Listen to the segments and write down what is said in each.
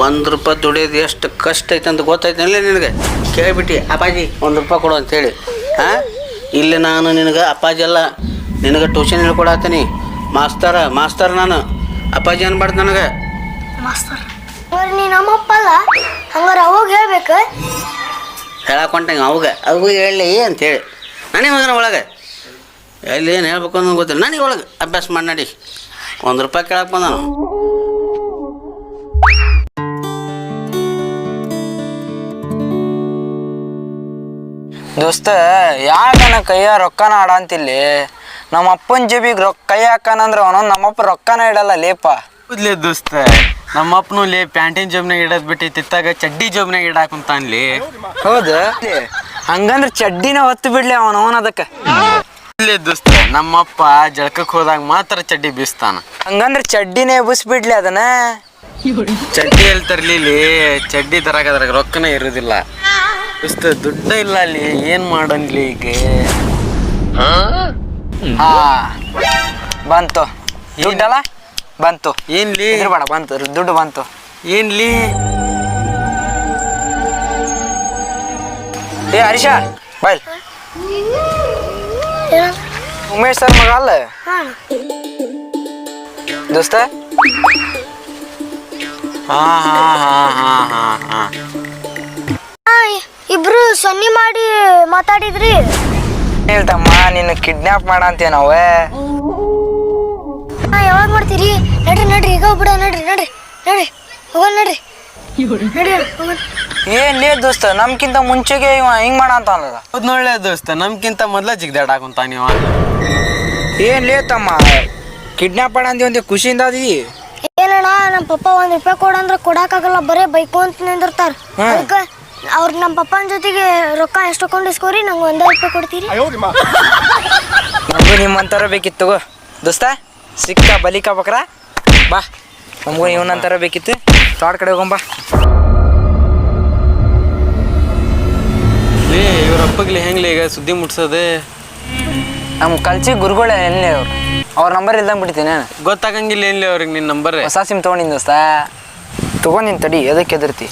ಒಂದು ರೂಪಾಯಿ ದುಡಿಯೋದು ಎಷ್ಟು ಕಷ್ಟ ಐತೆ ಅಂತ ಗೊತ್ತಾಯ್ತಲ್ಲ ನಿನಗೆ? ಕೇಳಿಬಿಟ್ಟು ಅಪ್ಪಾಜಿ ಒಂದು ರೂಪಾಯಿ ಕೊಡು ಅಂತೇಳಿ ಹಾಂ? ಇಲ್ಲಿ ನಾನು ನಿನಗೆ ಅಪ್ಪಾಜಿ ಅಲ್ಲ ನಿನಗೆ ಟ್ಯೂಷನ್ ಹೇಳ್ಕೊಡತ್ತೀನಿ ಮಾಸ್ತರ ಮಾಸ್ತರ್ ನಾನು. ಅಪ್ಪಾಜಿ ಅನ್ಬಾರ್ದು ನನಗೆ? ಮಾಸ್ತರ್ ನೀ ನಮ್ಮಪ್ಪ ಅಲ್ಲ ಹಂಗಾರೆ ಅವಾಗ ಹೇಳ್ಬೇಕು? ಹೇಳಕೊಂಡಂಗೆ ಅವಾಗ ಅವು ಹೇಳಿ. ಅಂತೇಳಿ ನಾನೇ ಮಗನ ಒಳಗೆ. ಎಲ್ಲಿ ಏನು ಹೇಳ್ಬೇಕು ಅನ್ನೋದು ಗೊತ್ತಿಲ್ಲ. ನನಗೆ ಒಳಗೆ. ಅಭ್ಯಾಸ ಮಾಡಿ ನಡಿ. ಒಂದು ರೂಪಾಯಿ ಕೇಳಕ್ಕೆ ಬಂದ ದೋಸ್ತ ಯಾಕನ ಕೈಯ ರೊಕ್ಕನ ಆಡಂತಿಲ್ಲಿ ನಮ್ಮ ಅಪ್ಪನ ಜೇಬಿಗೆ ರೊಕ್ಕ ಕೈ ಹಾಕನಂದ್ರ ಅವನು ನಮ್ಮಪ್ಪ ರೊಕ್ಕನ ಇಡಲ್ಲ ಲೇಪ. ಹೌದ್ಲೇ ದೋಸ್ತ ನಮ್ಮಪ್ಪನು ಲೇ ಪ್ಯಾಂಟಿನ ಜೋಬ್ನಾಗ ಇಡೋದ್ ಬಿಟ್ಟು ತಿತ್ತಾಗ ಚಡ್ಡಿ ಜೋಬ್ನಾಗ ಇಡಾಕುಂತಾನ್ಲಿ ಹೌದು? ಹಂಗಂದ್ರ ಚಡ್ಡಿನ ಹೊತ್ತು ಬಿಡ್ಲಿ ಅವನು ಅವನ ಅದಕ್ಕೆ. ಇಲ್ಲೇ ದೋಸ್ತ ನಮ್ಮಪ್ಪ ಜಳಕಕ್ಕೆ ಹೋದಾಗ ಮಾತ್ರ ಚಡ್ಡಿ ಬೀಸ್ತಾನ. ಹಂಗಂದ್ರ ಚಡ್ಡಿನೇ ಬಿಡ್ಲಿ ಅದನ್ನ? ಚಡ್ಡಿ ಎಲ್ಲಿ ತರ್ಲಿಲಿ ಚಡ್ಡಿ ತರಕ ಅದ್ರಾಗ ರೊಕ್ಕನೇ ಇರುದಿಲ್ಲ. ದೋಸ್ತ ದುಡ್ಡ ಇಲ್ಲ ಅಲ್ಲಿ ಏನ್ ಮಾಡನ್ಲಿ ಈಗ? ಹಾ? ಬಂತು. ದುಡ್ಡಲ್ಲ? ಬಂತು. ಏನ್ಲಿ? ಬೇಡ ಬಂತು. ದುಡ್ಡು ಬಂತು. ಏನ್ಲಿ? ಏ ಹರೀಶ ಬಾಯ್ ಉಮೇಶ್ ಸರ್ ಮಗ ಅಲ್ಲ? ದೋಸ್ತ? ಹಾ ಹಾ ಹಾ ಹಾ ಹಾ ಹಾ. ಸೊನ್ನೆ ಮಾಡಿ ಮಾತಾಡಿದ್ರಿ. ಹೇಳ್ತಮ್ಮ ನಿನ್ನ ಕಿಡ್ನಾಪ್ ಮಾಡಂತೀಯ ನಾವೇ? ಹಾ ಯಾವಾಗ ಮಾಡ್ತೀರಿ? ನಡ್ರಿ ನಡ್ರಿ ಈಗ ಬಿಡ ನಡ್ರಿ ನಡ್ರಿ ನಡ್ರಿ ಹೋಗೋಣ ನಡ್ರಿ. ನಡ್ರಿ ಹೋಗೋಣ. ಏನ್ ಲೇ ದೋಸ್ತ ನಮ್ಕಿಂತ ಮುಂಚೆಗೆ ಇವ ಹಿಂಗ್ ಮಾಡ ಅಂತ ಅನ್ಲದ ಹೌದ್ ನೋಡ್ಲೆ ದೋಸ್ತ ನಮ್ಗಿಂತ ಮೊದ್ಲ ಜಿಗ್ದಾಡಾಕುಂತಾನ ಇವ ಏನ್ ಲೇ ತಮ್ಮ ಕಿಡ್ನಾಪ್ ಮಾಡಂತೀವಿ ಒಂದು ಖುಷಿಯಿಂದ ಅದೀ ಏನಣ್ಣ ನಮ್ಮ ಪಪ್ಪ ಒಂದ್ ರೂಪಾಯಿ ಕೊಡಂದ್ರ ಕೊಡಕ್ಕಾಗಲ್ಲ ಬರೇ ಬೈಕು ಅಂತ ನಿಂದಿರ್ತಾರ. ಅದಕ್ಕೆ ಅವ್ರ ನಮ್ಮ ಪಪ್ಪನ ಜೊತೆಗೆ ರೊಕ್ಕ ಎಷ್ಟು ಕೊಂಡು ಇಸ್ಕೋರಿ ನಂಗೆ ಒಂದೇ ರೂಪಾಯಿ ಕೊಡ್ತೀರಿ? ನಮಗೂ ನಿಮ್ಮಂತಾರ ಬೇಕಿತ್ತು ತಗೋ. ದೋಸ್ತ ಸಿಕ್ಕ ಬಲಿಕ ಬಕ್ರ? ಬಾ ನಮಗೂ ಇವನಂತಾರ ಬೇಕಿತ್ತು. ತೋಟ ಕಡೆ ಹೋಗಂಬ. ಲೇ ಇವ್ರಪ್ಪಗ್ಲಿ ಹೆಂಗ್ಲಿ ಈಗ ಸುದ್ದಿ ಮುಟ್ಸೋದೆ? ನಮ್ಮ ಕಲ್ಚಿ ಗುರುಗಳೇ ಎಲ್ಲಿ ಅವ್ರು? ಅವ್ರ ನಂಬರ್ ಇಲ್ದಂಗೆ ಬಿಡ್ತೀನಿ ಗೊತ್ತಾಗಂಗಿಲ್ಲ ಎಲ್ಲಿ ಅವ್ರಿಗೆ ನಿನ್ ನಂಬರ್. ಹೊಸ ಸಿಮ್ ತೊಗೊಂಡಿನಿ ದೋಸ್ತ. ತೊಗೊಂಡಿನಿ ತಡಿ ಎದಕ್ಕೆ ಎದರ್ತಿ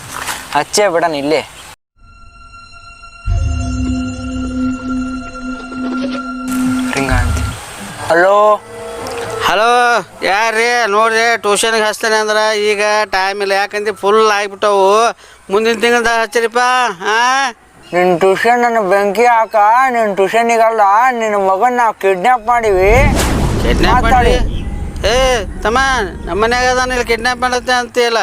ಹಚ್ಚೇ ಬಿಡಣ ಇಲ್ಲೇ. ಯಾರ್ರಿ ನೋಡ್ರಿ ಟ್ಯೂಷನ್ಗೆ ಹಚ್ತೇನೆ ಅಂದ್ರೆ ಈಗ ಟೈಮ್ ಇಲ್ಲ. ಯಾಕಂದ್ರೆ ಫುಲ್ ಆಗಿಬಿಟ್ಟವು. ಮುಂದಿನ ತಿಂಗಳ ಹಚ್ಚಿರಿಪ್ಪ ಹಾಂ ನಿನ್ನ ಟ್ಯೂಷನ್ ನನ್ನ ಬೆಂಕಿ ಹಾಕ ನಿನ್ನ ಟ್ಯೂಷನಿಗಲ್ಲ ನಿನ್ನ ಮಗನ ನಾವು ಕಿಡ್ನಾಪ್ ಮಾಡಿವಿ. ಕಿಡ್ನಾಪ್ ಮಾಡಿ ಏ ತಮ್ಮ ನಮ್ಮ ಮನ್ಯಾಗ ಅದಾನ ಇಲ್ಲಿ ಕಿಡ್ನಾಪ್ ಮಾಡತ್ತೆ ಅಂತೀಯಲ್ಲ?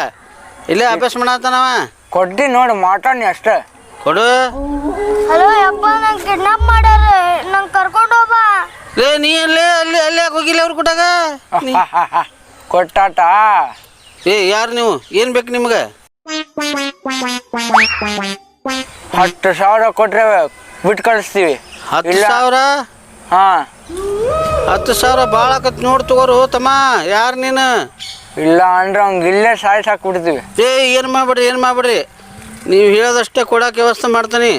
ಇಲ್ಲೇ ಅಭ್ಯಾಸ ಮಾಡತ್ತಾನವ ಕೊಡ್ಡಿ ನೋಡಿ ಮಾತಾಡಿ ಅಷ್ಟೇ. ಕೊಡು. ಹಲೋ ಅಪ್ಪ ನಂಗೆ ಕಿಡ್ನಾಪ್ ಮಾಡ್ಯಾರ ನಂಗೆ ಲೇ ನೀ ಅಲ್ಲೇ ಅಲ್ಲಿ ಅಲ್ಲೇ ಯಾಕೆ ಹೋಗಿಲ್ಲ ಅವ್ರು ಕೊಟ್ಟಾಗ ನೀ- ಕೊಟ್ಟಾಟ? ಏ ಯಾರು ನೀವು? ಏನು ಬೇಕು ನಿಮ್ಗೆ? ಹತ್ತು ಸಾವಿರ ಕೊಟ್ರೆ ಬಿಟ್ಟು ಕಳಿಸ್ತೀವಿ. ಹತ್ತು ಇಲ್ಲ. ಸಾವಿರ? ಹಾ. ಹತ್ತು ಸಾವಿರ ಭಾಳ ಆಕತ್ ನೋಡಿ ತಗೋರು ತಮ್ಮ. ಯಾರು ನೀನು? ಇಲ್ಲ ಅಂದ್ರೆ ಅವ್ನಿಗೆ ಇಲ್ಲೇ ಸಾಯ್ಸ್ ಹಾಕ್ಬಿಡ್ತೀವಿ ಏ ಏನು ಮಾಡ್ಬೇಡ್ರಿ ಏನು ಮಾಡ್ಬೇಡ್ರಿ? ನೀವು ಹೇಳೋದಷ್ಟೇ ಕೊಡೋಕೆ ವ್ಯವಸ್ಥೆ ಮಾಡ್ತೀನಿ.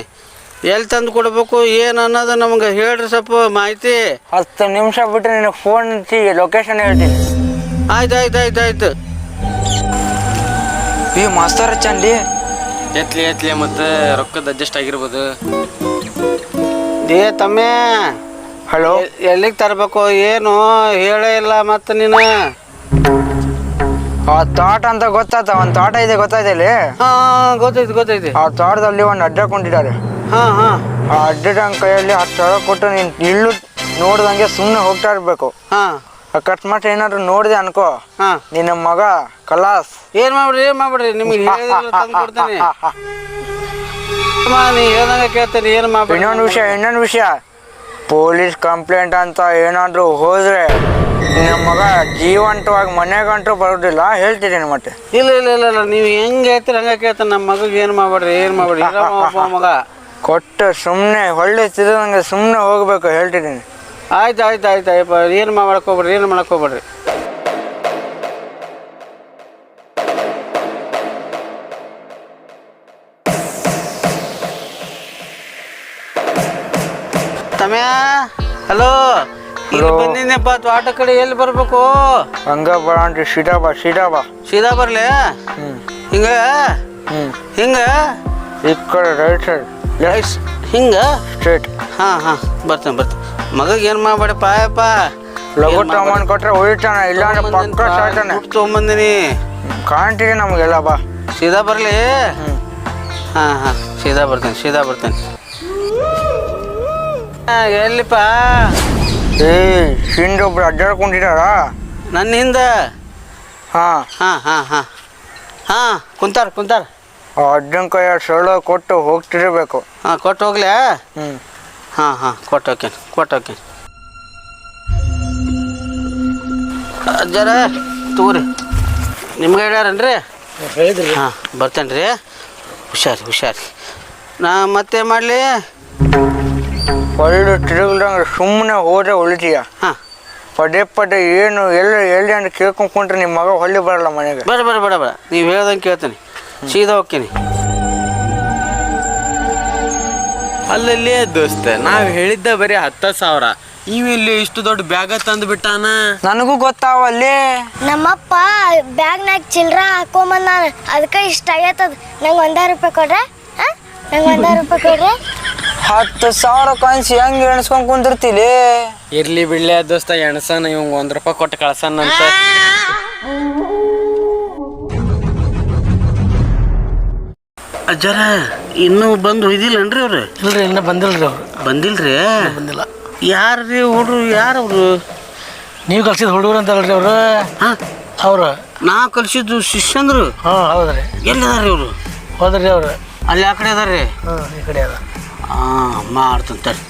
ಎಲ್ಲಿ ತಂದು ಕೊಡ್ಬೇಕು ಏನು ಅನ್ನೋದು ನಮ್ಗೆ ಹೇಳ್ರಿ ಸ್ವಲ್ಪ ಮಾಹಿತಿ. ಹತ್ತು ನಿಮಿಷ ಬಿಟ್ಟು ನಿನಗೆ ಫೋನ್ ಹಚ್ಚಿ ಲೊಕೇಶನ್ ಹೇಳ್ತೀನಿ. ಆಯ್ತು ಆಯ್ತು ಆಯ್ತು ಆಯ್ತು. ಈ ಮಾಸ್ತರ್ ಚಂದಿ ಎತ್ಲಿ ಎತ್ಲಿ ಮತ್ತೆ ರೊಕ್ಕದ ಅಡ್ಜಸ್ಟ್ ಆಗಿರ್ಬೋದು. ಏ ತಮ್ಮ. ಹಲೋ ಎಲ್ಲಿಗೆ ತರಬೇಕು ಏನು ಹೇಳೇ ಇಲ್ಲ ಮತ್ತೆ ನೀನು. ಆ ತೋಟ ಅಂತ ಗೊತ್ತಾತ ಒಂದು ತೋಟ ಇದೆ ಗೊತ್ತಾಯ್ತಲ್ಲಿ ಹಾಂ ಗೊತ್ತೈತಿ ಗೊತ್ತೈತಿ. ಆ ತೋಟದಲ್ಲಿ ಒಂದು ಅಡ್ಡ ಕೊಂಡಿದ್ದಾರೆ. ಹಾಂ ಹಾಂ. ಆ ಕೈಯಲ್ಲಿ ಹತ್ತು ಸಾವಿರ ಕೊಟ್ಟು ನೀನು ಇಲ್ಲು ನೋಡ್ದಂಗೆ ಸುಮ್ಮನೆ ಹೋಗ್ತಾ ಇರ್ಬೇಕು. ಹಾಂ. ಅಕಸ್ಮಾತ್ ಏನಾದ್ರು ನೋಡಿದೆ ಅನ್ಕೋ. ಹಾಂ. ನಿನ್ನ ಮಗ ಕಲಾಸ್. ಏನು ಮಾಡ್ಬಿಡ್ರಿ ಏನು ಮಾಡ್ಬಿಡ್ರಿ? ನಿಮಗೆ ಕೊಡ್ತೀನಿ. ಅಮ್ಮ, ನೀ ಹೇಳ್ದಂಗೆ ಕೇಳ್ತೀನಿ ಏನು ಮಾಡ್ಬೇಡಿ ಇನ್ನೊಂದು ವಿಷಯ ಇನ್ನೊಂದು ವಿಷಯ. ಪೊಲೀಸ್ ಕಂಪ್ಲೇಂಟ್ ಅಂತ ಏನಾದ್ರು ಹೋದ್ರೆ ನಿನ್ನ ಮಗ ಜೀವಂತವಾಗಿ ಮನೆಗಂಟು ಬರೋದಿಲ್ಲ ಹೇಳ್ತಿದ್ದೀನಿ ಮತ್ತೆ. ಇಲ್ಲ ಇಲ್ಲ ಇಲ್ಲ ಇಲ್ಲ. ನೀವು ಹೆಂಗೆ ಹೇಳ್ತೀರಿ ಹಂಗ ಕೇಳ್ತಾನೆ. ನಮ್ಮ ಮಗಗೆ ಏನು ಮಾಡ್ಬೇಡ್ರಿ ಏನು ಮಾಡ್ಬೇಡಿ ಇರಮ್ಮ ಒಬ್ಬ ಮಗ. ಕೊಟ್ಟು ಸುಮ್ಮನೆ ಹೊಳ್ಳೆ ತಿರುಗಂಗೆ ಸುಮ್ಮನೆ ಹೋಗ್ಬೇಕು ಹೇಳ್ತಿದ್ದೀನಿ ಆಯ್ತು ಆಯ್ತು ಆಯ್ತು ಆಯ್ತು ಏನು ಮಾಡಕ್ ಹೋಗ್ಬೇಡ್ರಿ ಏನು ಮಾಡಕ್ ಹೋಗ್ಬೇಡ್ರಿ. ತಮ್ಯ ಹಲೋ ಇಲ್ಲಿ ಬಂದಿದ್ದೆಪ್ಪ ತೋಟ ಕಡೆ ಎಲ್ಲಿ ಬರ್ಬೇಕು? ಹಂಗ ಬರಾನ್ರಿ ಸೀದಾ ಬಾ ಸೀದಾ ಬಾ. ಸೀದಾ ಬರ್ಲಿ? ಹ್ಮ್. ಹಿಂಗ? ಹ್ಮ್. ಹಿಂಗ? ಈ ಕಡೆ ರೈಟ್ ಸೈಡ್. ಲೆಫ್ಟ್ ಹಿಂಗ? ಸ್ಟ್ರೇಟ್ ಹಾ ಹಾ. ಬರ್ತೇನೆ ಬರ್ತೇನೆ. ಮಗಗೆ ಏನು ಮಾಡ್ಬೇಡಪ್ಪ ಅಯ್ಯಪ್ಪ? ಲಘು ತಗೊಂಡ್ ಕೊಟ್ರೆ ಉಳಿತಾನ ಇಲ್ಲ ಅಂದ್ರೆ ಪಕ್ಕ ಸಾಯ್ತಾನೆ. ತೊಗೊಂಬಂದಿನಿ. ನಮಗೆಲ್ಲ ಬಾ. ಸೀದಾ ಬರಲಿ? ಹಾಂ ಹಾ. ಸೀದಾ ಬರ್ತೇನೆ ಸೀದಾ ಬರ್ತೇನೆ. ಎಲ್ಲಿಪ್ಪ? ಏ ಹಿಂದೆ ಒಬ್ರು ಅಡ್ಡಾಡ್ಕೊಂಡಿದಾರ ನನ್ನ ಹಿಂದೆ? ಹಾ. ಹಾ ಹಾ ಹಾ. ಹಾ ಕುಂತಾರ ಕುಂತಾರ. ಅಡ್ಡನ ಕೈಯ ಸೊಳ್ಳ ಕೊಟ್ಟು ಹೋಗ್ತಿರ್ಬೇಕು. ಹಾ ಕೊಟ್ಟು ಹೋಗ್ಲಾ? ಹ್ಞೂ ಹಾಂ ಹಾಂ ಕೊಟ್ಟು ಹೋಗ್ತೇನೆ ಕೊಟ್ಟು ಹೋಗ್ತೇನೆ. ಜರ ತೂರಿ ನಿಮ್ಗೆ ಹೇಳ್ಯಾರನ್ರಿ? ಹೇಳಿದ್ರಿ. ಹಾಂ ಬರ್ತೇನೆ ರೀ. ಹುಷಾರಿ ಹುಷಾರಿ. ನಾ ಮತ್ತೆ ಮಾಡಲಿ? ಒಳ್ಳೆ ತಿರುಗ್ದಂಗೆ ಸುಮ್ಮನೆ ಹೋದ್ರೆ ಉಳಿದೀಯ. ಹಾಂ. ಪದೇ ಪದೇ ಏನು ಎಲ್ಲ ಎಲ್ಲಿ ಅಂತ ಕೇಳ್ಕೊಂಡ್ರೆ ನಿಮ್ಮ ಮಗ ಹೊಳ್ಳಿ ಬರಲ್ಲ ಮನೆಗೆ. ಬೇಡ ಬೇಡ ಬೇಡ ಬೇಡ. ನೀವು ಹೇಳ್ದಂಗೆ ಕೇಳ್ತೀನಿ. ಸೀದಾ ಹೋಗ್ತೀನಿ. ಅಲ್ಲಲ್ಲಿ ದೋಸ್ತ ನಾವ್ ಹೇಳಿದ್ದ ಬರೀ ಹತ್ತ ಸಾವಿರ. ಇಲ್ಲಿ ಇಷ್ಟು ದೊಡ್ಡ ಬ್ಯಾಗ ತಂದು ಬಿಟ್ಟಾನ? ನನಗೂ ಗೊತ್ತಾವಲ್ಲಿ. ನಮ್ಮಪ್ಪ ಬ್ಯಾಗ್ನಾಗ ಚಿಲ್ರ ಹಾಕೊಂಬಂದ ಅದಕ್ಕೆ ಇಷ್ಟ ಆಗೈತದ. ನಂಗೆ ಒಂದೇ ರೂಪಾಯಿ ಕೊಡ್ರೆ? ನಂಗೆ ಒಂದೇ ರೂಪಾಯಿ ಕೊಡ್ರಿ? ಹತ್ತು ಸಾವಿರ ಕಾಯಿನ್ಸ್ ಹೆಂಗ್ ಎಣಿಸ್ಕೊಂಡ್ ಕುಂದಿರ್ತಿಲಿ? ಇರ್ಲಿ ಬಿಡ್ಲಿ ದೋಸ್ತ ಎಣಸನ ಇವಂಗ ಒಂದ್ ರೂಪಾಯಿ ಕೊಟ್ಟು ಕಳ್ಸನ ಅಜ್ಜರ ಇನ್ನೂ ಬಂದು ಒಯ್ದಿಲ್ಲನ್ರಿ ಅವ್ರು? ಇಲ್ರಿ ಇನ್ನೂ ಬಂದಿಲ್ರಿ ಅವ್ರು. ಬಂದಿಲ್ರಿ? ಬಂದಿಲ್ಲ. ಯಾರ್ರಿ ಯಾರು ಅವರು? ನೀವು ಕಲ್ಸಿದ ಹುಡುಗರು ಅಂತಲ್ರಿ ಅವರು? ಹಾಂ? ಅವ್ರು? ನಾ ಕಲ್ಸಿದ್ದು ಶಿಷ್ಯಂದ್ರು? ಹಾಂ ಹೌದ್ರಿ. ರೀ ಅವರು? ಹೋದ್ರಿ ಅವ್ರು. ಅಲ್ಲಿ ಆ ಕಡೆ ಅದಾರ್ರಿ? ಹಾಂ ಈ ಕಡೆ ಅದ ಹಾಂ ಮಾಡ್ತಂತಾರೆ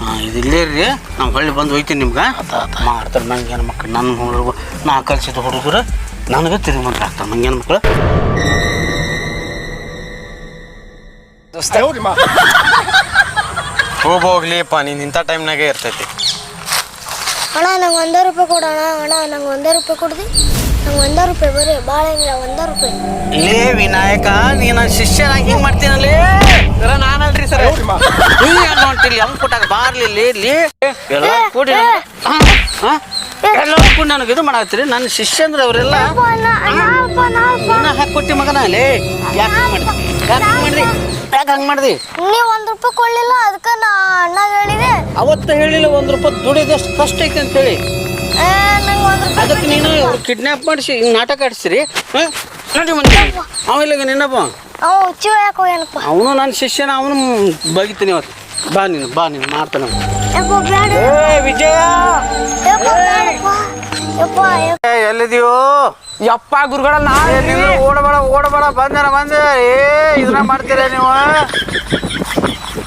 ಹಾಂ ಇದು ಇಲ್ಲೇ ರೀ ನಾವು ಹೊಳ್ಳಿ ಬಂದು ಹೋಯ್ತೀನಿ ನಿಮ್ಗೆ. ಮಾಡ್ತಾರೆ ನಂಗೆ ಮಕ್ಕಳು ನನ್ನ ಹುಡುಗರು ನಾ ಕಲ್ಸಿದ ಹುಡುಗರು ನನಗೆ ತಿರುಗಿ ಆಗ್ತಾರೆ ನಂಗೆ ಮಕ್ಕಳು ಹೋಗ್ ಹೋಗ್ಲಿಪ್ಪ ನೀನ್ ಇಂಥ ಟೈಮ್ನಾಗೆ ಇರ್ತೈತಿ. ಅಣ್ಣ ನಂಗೆ ಒಂದೇ ರೂಪಾಯಿ ಕೊಡೋಣ ಅಣ್ಣ. ನಂಗೆ ಒಂದೇ ರೂಪಾಯಿ ಕೊಡ್ದಿ. ನಂಗೆ ಒಂದೇ ರೂಪಾಯಿ ಬರ್ರಿ. ಭಾಳ ಏನಿಲ್ಲ ಒಂದೇ ರೂಪಾಯಿ. ಲೇ ವಿನಾಯಕ ನೀ ನನ್ನ ಶಿಷ್ಯನಾಗಿ ಹಿಂಗೆ ಮಾಡ್ತೀನಲ್ಲಿ? ಸರ ನಾನಲ್ರಿ ಸರ್. ನೀ ಏನು ಹೊಂಟಿಲ್ಲಿ ಅವ್ನು ಕೊಟ್ಟಾಗ ಬಾರ್ಲಿ ಲೇ ಲೇ. ಎಲ್ಲ ಕೂಡಿ ಎಲ್ಲ ಕೂಡಿ ನನಗೆ ಇದು ಮಾಡತ್ತೀರಿ. ನನ್ನ ಶಿಷ್ಯಂದ್ರ ಅವರೆಲ್ಲ ಅಣ್ಣ ಅಣ್ಣ ಅಣ್ಣ ಹಾಕೊಟ್ಟಿ ಮಗನ ಲೇ ಯಾಕೆ ಹಂಗೆ ಮಾಡಿದಿ? ಯಾಕೆ ಹಂಗೆ ಮಾಡಿದಿ? ಯಾಕೆ ಹಂಗೆ ಮಾಡಿದಿ? ನೀವು ಒಂದು ರೂಪಾಯಿ ಕೊಡಲಿಲ್ಲ ಅದಕ್ಕೆ ನಾ ಅಣ್ಣಗೆ ಹೇಳಿದೆ. ಅವತ್ತು ಹೇಳಿಲ್ಲ ಒಂದು ರೂಪಾಯಿ ದುಡಿದಷ್ಟು ಕಷ್ಟ ಐತೆ ಅಂತ ಹೇಳಿ. ಅದಕ್ಕೆ ನೀನು ಕಿಡ್ನಾಪ್ ಮಾಡಿಸಿ ನಾಟಕ ಆಡಿಸ್ರಿ ನೋಡಿ ಮುಂದೆ ಅವ ಇಲ್ಲಿಗೆ ನಿನ್ನಪ್ಪ. ಅವನು ನನ್ನ ಶಿಷ್ಯನ ಅವನು ಬಗಿತೀನಿ ಅವತ್ತು. ಬಾ ನೀನು ಬಾ ನೀನು ಮಾಡ್ತಾನೆ ಅವ್ನು. ಯಪ್ಪ ಬೇಡ ಏ ವಿಜಯ ಯಪ್ಪ ಬೇಡಪ್ಪ ಯಪ್ಪ ಯಪ್ಪ ಏ ಎಲ್ಲಿದೀಯೋ ಯಪ್ಪ ಗುರುಗಳ ಏ, ನೀವು ಓಡಬೇಡ ಓಡಬೇಡ ಬಂದೇನ ಬಂದೆ ಏ ಇದನ್ನ ಮಾಡ್ತೀರ ನೀವು